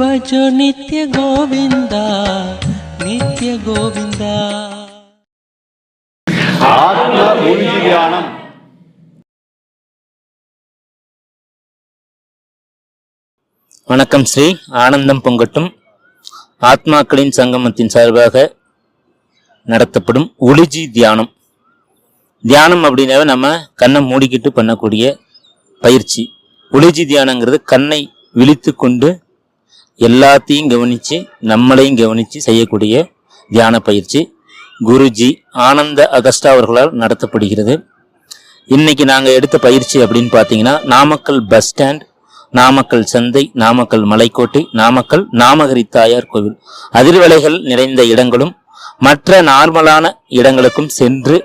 भजो नित्य गोविन्दा नित्य गोविन्दा आत्मभूमिज्ञानम् வணக்கம் ஸ்ரீ ஆனந்தம் பொங்கட்டும். ஆத்மாக்களின் சங்கமத்தின் சார்பாக நடத்தப்படும் ஒளிஜி தியானம். தியானம் அப்படின்னாவே நம்ம கண்ணை மூடிக்கிட்டு பண்ணக்கூடிய பயிற்சி. ஒளிஜி தியானங்கிறது கண்ணை விழித்து கொண்டு எல்லாத்தையும் கவனித்து நம்மளையும் கவனித்து செய்யக்கூடிய தியான பயிற்சி குருஜி ஆனந்த அகஸ்டா அவர்களால் நடத்தப்படுகிறது. இன்னைக்கு நாங்கள் எடுத்த பயிற்சி அப்படின்னு பார்த்தீங்கன்னா நாமக்கல் பஸ் ஸ்டாண்ட் நாமக்கல் சந்தை நாமக்கல் மலைக்கோட்டை நாமக்கல் நாமகரி தாயார் கோவில். அதிர்வலைகள் நிறைந்த இடங்களும் மற்ற நார்மலான இடங்களுக்கும் சென்று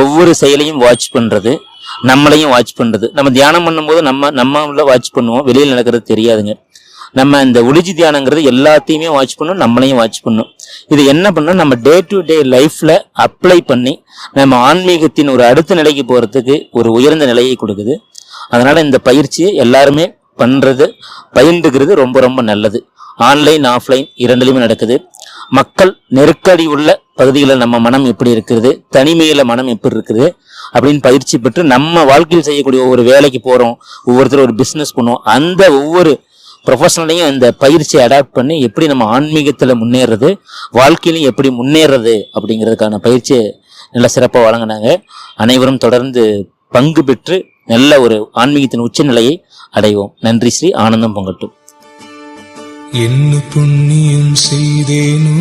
ஒவ்வொரு செயலையும் வாட்ச் பண்ணுறது நம்மளையும் வாட்ச் பண்ணுறது நம்ம தியானம் பண்ணும்போது நம்ம நம்ம வாட்ச் பண்ணுவோம். வெளியில் நடக்கிறது தெரியாதுங்க. நம்ம இந்த ஒளிஜி தியானங்கிறது எல்லாத்தையுமே வாட்ச் பண்ணும் நம்மளையும் வாட்ச் பண்ணும் இது என்ன பண்ணா நம்ம டே டு டே லைஃப்ல அப்ளை பண்ணி நம்ம ஆன்மீகத்தின் ஒரு அடுத்த நிலைக்கு போறதுக்கு ஒரு உயர்ந்த நிலையை கொடுக்குது. அதனால இந்த பயிற்சியை எல்லாருமே பண்றது பயின்றுகிறது ரொம்ப ரொம்ப நல்லது. ஆன்லைன் ஆஃப்லைன் இரண்டுலையுமே நடக்குது. மக்கள் நெருக்கடி உள்ள பகுதிகளில் நம்ம மனம் எப்படி இருக்கிறது? தனிமையில மனம் எப்படி இருக்குது? அப்படின்னு பயிற்சி பெற்று நம்ம வாழ்க்கையில் செய்யக்கூடிய ஒவ்வொரு வேலைக்கு போறோம் ஒவ்வொருத்தரும் ஒரு பிசினஸ் பண்ணுவோம் அந்த ஒவ்வொரு ப்ரொஃபஷனலையும் இந்த பயிற்சியை அடாப்ட் பண்ணி எப்படி நம்ம ஆன்மீகத்தில் முன்னேறது வாழ்க்கையிலையும் எப்படி முன்னேறது அப்படிங்கிறதுக்கான பயிற்சியை நல்ல சிறப்பாக வழங்கினாங்க. அனைவரும் தொடர்ந்து பங்கு பெற்று நல்ல ஒரு ஆன்மீகத்தின் உச்சநிலையை அடைவோம். நன்றி ஸ்ரீ ஆனந்தம் பொங்கட்டும். என்ன புண்ணியம் செய்தேனோ